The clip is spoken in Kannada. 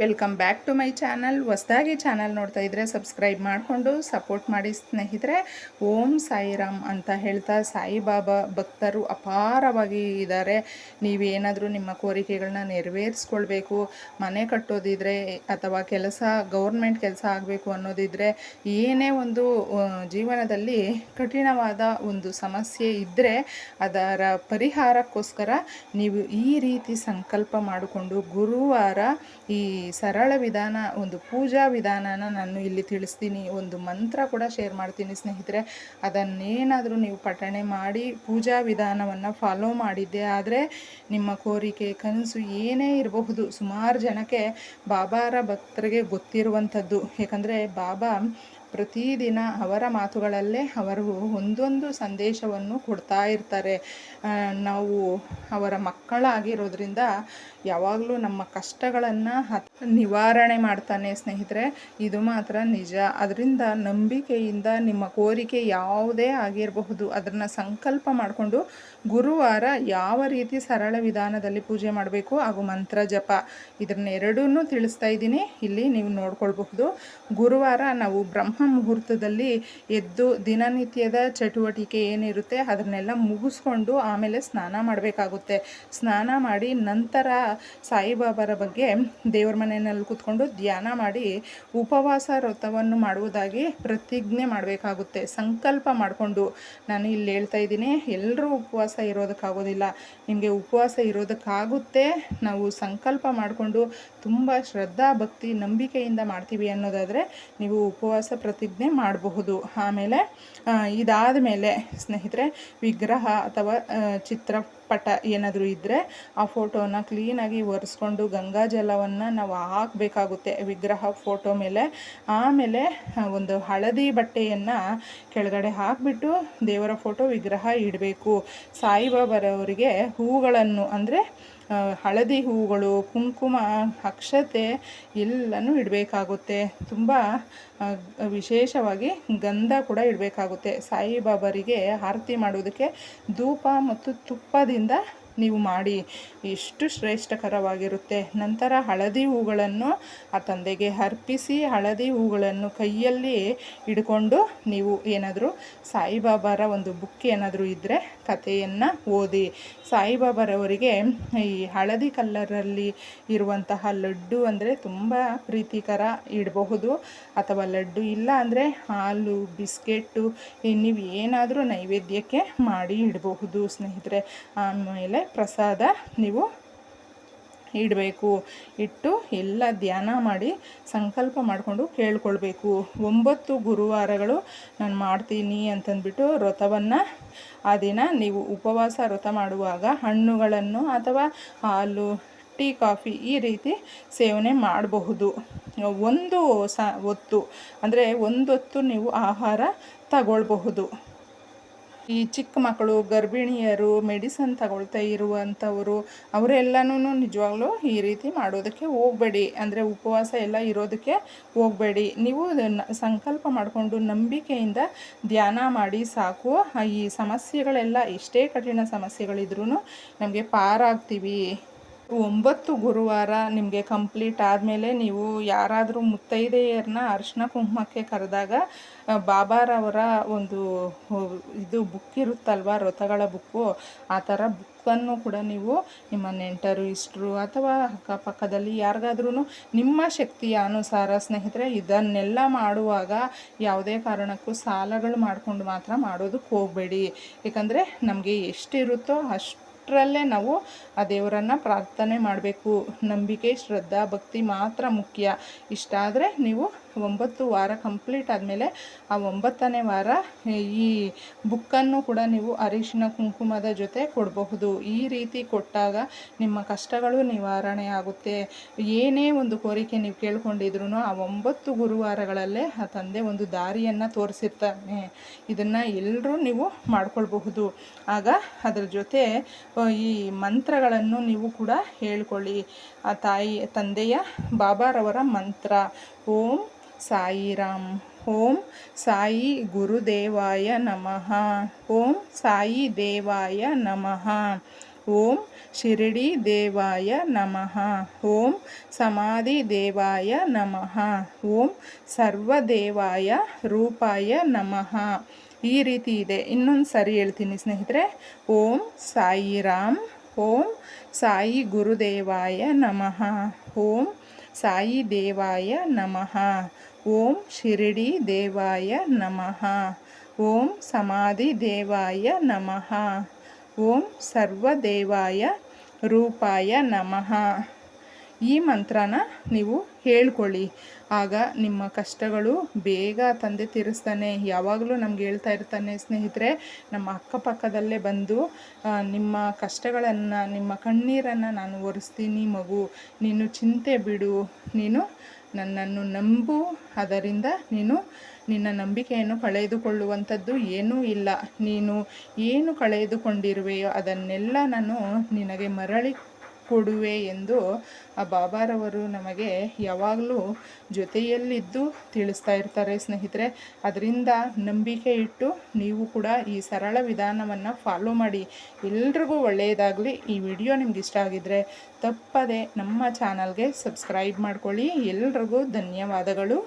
Welcome back to my channel. ಹೊಸದಾಗಿ ಚಾನಲ್ ನೋಡ್ತಾ ಇದ್ದರೆ ಸಬ್ಸ್ಕ್ರೈಬ್ ಮಾಡಿಕೊಂಡು ಸಪೋರ್ಟ್ ಮಾಡಿ ಸ್ನೇಹಿತರೆ. ಓಂ ಸಾಯಿರಾಮ್ ಅಂತ ಹೇಳ್ತಾ ಸಾಯಿಬಾಬಾ ಭಕ್ತರು ಅಪಾರವಾಗಿ ಇದ್ದಾರೆ. ನೀವೇನಾದರೂ ನಿಮ್ಮ ಕೋರಿಕೆಗಳನ್ನ ನೆರವೇರಿಸ್ಕೊಳ್ಬೇಕು, ಮನೆ ಕಟ್ಟೋದಿದ್ರೆ ಅಥವಾ ಕೆಲಸ, ಗೌರ್ಮೆಂಟ್ ಕೆಲಸ ಆಗಬೇಕು ಅನ್ನೋದಿದ್ರೆ ಏನೇ ಒಂದು ಜೀವನದಲ್ಲಿ ಕಠಿಣವಾದ ಒಂದು ಸಮಸ್ಯೆ ಇದ್ದರೆ ಅದರ ಪರಿಹಾರಕ್ಕೋಸ್ಕರ ನೀವು ಈ ರೀತಿ ಸಂಕಲ್ಪ ಮಾಡಿಕೊಂಡು ಗುರುವಾರ ಈ ಸರಳ ವಿಧಾನ, ಒಂದು ಪೂಜಾ ವಿಧಾನನ ನಾನು ಇಲ್ಲಿ ತಿಳಿಸ್ತೀನಿ. ಒಂದು ಮಂತ್ರ ಕೂಡ ಶೇರ್ ಮಾಡ್ತೀನಿ ಸ್ನೇಹಿತರೆ. ಅದನ್ನೇನಾದರೂ ನೀವು ಪಠಣೆ ಮಾಡಿ, ಪೂಜಾ ವಿಧಾನವನ್ನು ಫಾಲೋ ಮಾಡಿದ್ದೆ ಆದರೆ ನಿಮ್ಮ ಕೋರಿಕೆ, ಕನಸು ಏನೇ ಇರಬಹುದು, ಸುಮಾರು ಜನಕ್ಕೆ ಬಾಬಾರ ಭಕ್ತರಿಗೆ ಗೊತ್ತಿರುವಂಥದ್ದು. ಯಾಕಂದರೆ ಬಾಬಾ ಪ್ರತಿದಿನ ಅವರ ಮಾತುಗಳಲ್ಲೇ ಅವರು ಒಂದೊಂದು ಸಂದೇಶವನ್ನು ಕೊಡ್ತಾ ಇರ್ತಾರೆ. ನಾವು ಅವರ ಮಕ್ಕಳಾಗಿರೋದ್ರಿಂದ ಯಾವಾಗಲೂ ನಮ್ಮ ಕಷ್ಟಗಳನ್ನು ನಿವಾರಣೆ ಮಾಡ್ತಾನೆ ಸ್ನೇಹಿತರೆ, ಇದು ಮಾತ್ರ ನಿಜ. ಅದರಿಂದ ನಂಬಿಕೆಯಿಂದ ನಿಮ್ಮ ಕೋರಿಕೆ ಯಾವುದೇ ಆಗಿರಬಹುದು. ಅದನ್ನು ಸಂಕಲ್ಪ ಮಾಡಿಕೊಂಡು ಗುರುವಾರ ಯಾವ ರೀತಿ ಸರಳ ವಿಧಾನದಲ್ಲಿ ಪೂಜೆ ಮಾಡಬೇಕು ಹಾಗೂ ಮಂತ್ರ ಜಪ ಇದನ್ನೆರಡೂ ತಿಳಿಸ್ತಾ ಇದ್ದೀನಿ. ಇಲ್ಲಿ ನೀವು ನೋಡ್ಕೊಳ್ಬಹುದು. ಗುರುವಾರ ನಾವು ಬ್ರಹ್ಮ ಮುಹೂರ್ತದಲ್ಲಿ ಎದ್ದು ದಿನನಿತ್ಯದ ಚಟುವಟಿಕೆ ಏನಿರುತ್ತೆ ಅದನ್ನೆಲ್ಲ ಮುಗಿಸ್ಕೊಂಡು ಆಮೇಲೆ ಸ್ನಾನ ಮಾಡಬೇಕಾಗುತ್ತೆ. ಸ್ನಾನ ಮಾಡಿ ನಂತರ ಸಾಯಿಬಾಬಾರ ಬಗ್ಗೆ ದೇವ್ರ ಮನೆಯಲ್ಲಿ ಕೂತ್ಕೊಂಡು ಧ್ಯಾನ ಮಾಡಿ ಉಪವಾಸ ವ್ರತವನ್ನು ಮಾಡುವುದಾಗಿ ಪ್ರತಿಜ್ಞೆ ಮಾಡಬೇಕಾಗುತ್ತೆ. ಸಂಕಲ್ಪ ಮಾಡಿಕೊಂಡು ನಾನು ಇಲ್ಲಿ ಹೇಳ್ತಾ ಇದ್ದೀನಿ, ಎಲ್ಲರೂ ಉಪವಾಸ ಇರೋದಕ್ಕಾಗೋದಿಲ್ಲ. ನಿಮಗೆ ಉಪವಾಸ ಇರೋದಕ್ಕಾಗುತ್ತೆ. ನಾವು ಸಂಕಲ್ಪ ಮಾಡಿಕೊಂಡು ತುಂಬ ಶ್ರದ್ಧಾ ಭಕ್ತಿ ನಂಬಿಕೆಯಿಂದ ಮಾಡ್ತೀವಿ ಅನ್ನೋದಾದರೆ ನೀವು ಉಪವಾಸ ಪ್ರತಿಜ್ಞೆ ಮಾಡಬಹುದು. ಆಮೇಲೆ ಇದಾದ ಮೇಲೆ ಸ್ನೇಹಿತರೆ, ವಿಗ್ರಹ ಅಥವಾ ಚಿತ್ರಪಟ ಏನಾದರೂ ಇದ್ದರೆ ಆ ಫೋಟೋನ ಕ್ಲೀನಾಗಿ ಒರೆಸ್ಕೊಂಡು ಗಂಗಾ ಜಲವನ್ನು ನಾವು ಹಾಕಬೇಕಾಗುತ್ತೆ ವಿಗ್ರಹ ಫೋಟೋ ಮೇಲೆ. ಆಮೇಲೆ ಒಂದು ಹಳದಿ ಬಟ್ಟೆಯನ್ನು ಕೆಳಗಡೆ ಹಾಕಿಬಿಟ್ಟು ದೇವರ ಫೋಟೋ ವಿಗ್ರಹ ಇಡಬೇಕು. ಸಾಯಿಬಾಬರವರಿಗೆ ಹೂಗಳನ್ನು ಅಂದರೆ ಹಳದಿ ಹೂಗಳು ಕುಂಕುಮ, ಅಕ್ಷತೆ ಎಲ್ಲನೂ ಇಡಬೇಕಾಗುತ್ತೆ. ತುಂಬ ವಿಶೇಷವಾಗಿ ಗಂಧ ಕೂಡ ಇಡಬೇಕಾಗುತ್ತೆ. ಸಾಯಿಬಾಬರಿಗೆ ಆರತಿ ಮಾಡೋದಕ್ಕೆ ಧೂಪ ಮತ್ತು ತುಪ್ಪದಿಂದ ನೀವು ಮಾಡಿ ಎಷ್ಟು ಶ್ರೇಷ್ಠಕರವಾಗಿರುತ್ತೆ. ನಂತರ ಹಳದಿ ಹೂಗಳನ್ನು ಆ ತಂದೆಗೆ ಅರ್ಪಿಸಿ ಹಳದಿ ಹೂಗಳನ್ನು ಕೈಯಲ್ಲಿ ಹಿಡ್ಕೊಂಡು ನೀವು ಏನಾದರೂ ಸಾಯಿಬಾಬಾರ ಒಂದು ಬುಕ್ ಏನಾದರೂ ಇದ್ದರೆ ಕಥೆಯನ್ನು ಓದಿ. ಸಾಯಿಬಾಬಾರವರಿಗೆ ಈ ಹಳದಿ ಕಲ್ಲರಲ್ಲಿ ಇರುವಂತಹ ಲಡ್ಡು ಅಂದರೆ ತುಂಬ ಪ್ರೀತಿಕರ ಇಡಬಹುದು. ಅಥವಾ ಲಡ್ಡು ಇಲ್ಲ ಅಂದರೆ ಹಾಲು, ಬಿಸ್ಕೆಟ್ಟು ನೀವು ಏನಾದರೂ ನೈವೇದ್ಯಕ್ಕೆ ಮಾಡಿ ಇಡಬಹುದು ಸ್ನೇಹಿತರೆ. ಆಮೇಲೆ ಪ್ರಸಾದ ನೀವು ಇಡಬೇಕು. ಇಟ್ಟು ಎಲ್ಲ ಧ್ಯಾನ ಮಾಡಿ ಸಂಕಲ್ಪ ಮಾಡಿಕೊಂಡು ಕೇಳ್ಕೊಳ್ಬೇಕು. ಒಂಬತ್ತು ಗುರುವಾರಗಳು ನಾನು ಮಾಡ್ತೀನಿ ಅಂತಂದ್ಬಿಟ್ಟು ವ್ರತವನ್ನು ಆ ದಿನ ನೀವು ಉಪವಾಸ ವ್ರತ ಮಾಡುವಾಗ ಹಣ್ಣುಗಳನ್ನು ಅಥವಾ ಹಾಲು, ಟೀ, ಕಾಫಿ ಈ ರೀತಿ ಸೇವನೆ ಮಾಡಬಹುದು. ಒಂದು ಸ ಹೊತ್ತು ಅಂದರೆ ಒಂದು ಹೊತ್ತು ನೀವು ಆಹಾರ ತಗೊಳ್ಬಹುದು. ಈ ಚಿಕ್ಕ ಮಕ್ಕಳು, ಗರ್ಭಿಣಿಯರು ಮೆಡಿಸನ್ ತಗೊಳ್ತಾ ಇರುವಂಥವರು ಅವರೆಲ್ಲನೂ ನಿಜವಾಗ್ಲೂ ಈ ರೀತಿ ಮಾಡೋದಕ್ಕೆ ಹೋಗಬೇಡಿ. ಅಂದರೆ ಉಪವಾಸ ಎಲ್ಲ ಇರೋದಕ್ಕೆ ಹೋಗಬೇಡಿ. ನೀವು ಸಂಕಲ್ಪ ಮಾಡಿಕೊಂಡು ನಂಬಿಕೆಯಿಂದ ಧ್ಯಾನ ಮಾಡಿ ಸಾಕು. ಈ ಸಮಸ್ಯೆಗಳೆಲ್ಲ ಎಷ್ಟೇ ಕಠಿಣ ಸಮಸ್ಯೆಗಳಿದ್ರೂ ನಮಗೆ ಪಾರಾಗ್ತೀವಿ. ಒಂಬತ್ತು ಗುರುವಾರ ನಿಮಗೆ ಕಂಪ್ಲೀಟ್ ಆದಮೇಲೆ ನೀವು ಯಾರಾದರೂ ಮುತ್ತೈದೆಯರನ್ನ ಅರ್ಶಿನ ಕುಂಕುಮಕ್ಕೆ ಕರೆದಾಗ ಬಾಬಾರವರ ಒಂದು ಇದು ಬುಕ್ ಇರುತ್ತಲ್ವ ವ್ರತಗಳ ಬುಕ್ಕು ಆ ಥರ ಬುಕ್ಕನ್ನು ಕೂಡ ನೀವು ನಿಮ್ಮ ನೆಂಟರು, ಇಷ್ಟರು ಅಥವಾ ಅಕ್ಕಪಕ್ಕದಲ್ಲಿ ಯಾರಿಗಾದ್ರೂ ನಿಮ್ಮ ಶಕ್ತಿಯ ಅನುಸಾರ ಸ್ನೇಹಿತರೆ, ಇದನ್ನೆಲ್ಲ ಮಾಡುವಾಗ ಯಾವುದೇ ಕಾರಣಕ್ಕೂ ಸಾಲಗಳು ಮಾಡಿಕೊಂಡು ಮಾತ್ರ ಮಾಡೋದಕ್ಕೆ ಹೋಗಬೇಡಿ. ಏಕೆಂದರೆ ನಮಗೆ ಎಷ್ಟಿರುತ್ತೋ ಅಷ್ಟು ಅಷ್ಟರಲ್ಲೇ ನಾವು ಆ ದೇವರನ್ನು ಪ್ರಾರ್ಥನೆ ಮಾಡಬೇಕು. ನಂಬಿಕೆ ಶ್ರದ್ಧಾ ಭಕ್ತಿ ಮಾತ್ರ ಮುಖ್ಯ. ಇಷ್ಟಾದರೆ ನೀವು ಒಂಬತ್ತು ವಾರ ಕಂಪ್ಲೀಟ್ ಆದಮೇಲೆ ಆ ಒಂಬತ್ತನೇ ವಾರ ಈ ಬುಕ್ಕನ್ನು ಕೂಡ ನೀವು ಅರಿಶಿನ ಕುಂಕುಮದ ಜೊತೆ ಕೊಡಬಹುದು. ಈ ರೀತಿ ಕೊಟ್ಟಾಗ ನಿಮ್ಮ ಕಷ್ಟಗಳು ನಿವಾರಣೆ ಆಗುತ್ತೆ. ಏನೇ ಒಂದು ಕೋರಿಕೆ ನೀವು ಕೇಳ್ಕೊಂಡಿದ್ರು ಆ ಒಂಬತ್ತು ಗುರುವಾರಗಳಲ್ಲೇ ಆ ತಂದೆ ಒಂದು ದಾರಿಯನ್ನು ತೋರಿಸಿರ್ತಾನೆ. ಇದನ್ನು ಎಲ್ಲರೂ ನೀವು ಮಾಡ್ಕೊಳ್ಬಹುದು. ಆಗ ಅದರ ಜೊತೆ ಈ ಮಂತ್ರಗಳನ್ನು ನೀವು ಕೂಡ ಹೇಳ್ಕೊಳ್ಳಿ. ಆ ತಾಯಿ, ತಂದೆಯ ಬಾಬಾರವರ ಮಂತ್ರ, ಓಂ ಸಾಯಿರಾಮ್ ಓಂ ಸಾಯಿ ಗುರುದೇವಾಯ ನಮಃ ಓಂ ಸಾಯಿ ದೇವಾಯ ನಮಃ ಓಂ ಶಿರಡಿ ದೇವಾಯ ನಮಃ ಓಂ ಸಮಾಧಿ ದೇವಾಯ ನಮಃ ಓಂ ಸರ್ವದೇವಾಯ ರೂಪಾಯ ನಮಃ ಈ ರೀತಿ ಇದೆ. ಇನ್ನೊಂದು ಸರಿ ಹೇಳ್ತೀನಿ ಸ್ನೇಹಿತರೆ. ಓಂ ಸಾಯಿರಾಮ್, ಓಂ ಸಾಯಿ ಗುರುದೇವಾಯ ನಮಃ. ಓಂ ಸಾಯಿ ದೇವಾಯ ನಮಃ ಓಂ ಶಿರಡಿ ದೇವಾಯ ನಮಃ ಓಂ ಸಮಾಧಿ ದೇವಾಯ ನಮಃ ಓಂ ಸರ್ವದೇವಾಯ ರೂಪಾಯ ನಮಃ ಈ ಮಂತ್ರನ ನೀವು ಹೇಳ್ಕೊಳ್ಳಿ. ಆಗ ನಿಮ್ಮ ಕಷ್ಟಗಳು ಬೇಗ ತಂದೆ ತೀರಿಸ್ತಾನೆ. ಯಾವಾಗಲೂ ನಮ್ಗೆ ಹೇಳ್ತಾ ಇರ್ತಾನೆ ಸ್ನೇಹಿತರೆ, ನಮ್ಮ ಅಕ್ಕಪಕ್ಕದಲ್ಲೇ ಬಂದು ನಿಮ್ಮ ಕಷ್ಟಗಳನ್ನು, ನಿಮ್ಮ ಕಣ್ಣೀರನ್ನು ನಾನು ಒರೆಸ್ತೀನಿ ಮಗು. ನೀನು ಚಿಂತೆ ಬಿಡು. ನೀನು ನನ್ನನ್ನು ನಂಬು. ಅದರಿಂದ ನೀನು ನಿನ್ನ ನಂಬಿಕೆಯನ್ನು ಕಳೆದುಕೊಳ್ಳುವಂಥದ್ದು ಏನೂ ಇಲ್ಲ. ನೀನು ಏನು ಕಳೆದುಕೊಂಡಿರುವೆಯೋ ಅದನ್ನೆಲ್ಲ ನಾನು ನಿನಗೆ ಮರಳಿ ಕೊಡುವೆ ಎಂದು ಆ ಬಾಬಾರವರು ನಮಗೆ ಯಾವಾಗಲೂ ಜೊತೆಯಲ್ಲಿದ್ದು ತಿಳಿಸ್ತಾ ಇರ್ತಾರೆ ಸ್ನೇಹಿತರೆ. ಅದರಿಂದ ನಂಬಿಕೆ ಇಟ್ಟು ನೀವು ಕೂಡ ಈ ಸರಳ ವಿಧಾನವನ್ನು ಫಾಲೋ ಮಾಡಿ. ಎಲ್ರಿಗೂ ಒಳ್ಳೆಯದಾಗಲಿ. ಈ ವಿಡಿಯೋ ನಿಮ್ಗೆ ಇಷ್ಟ ಆಗಿದ್ರೆ ತಪ್ಪದೆ ನಮ್ಮ ಚಾನಲ್ಗೆ ಸಬ್ಸ್ಕ್ರೈಬ್ ಮಾಡ್ಕೊಳ್ಳಿ. ಎಲ್ರಿಗೂ ಧನ್ಯವಾದಗಳು.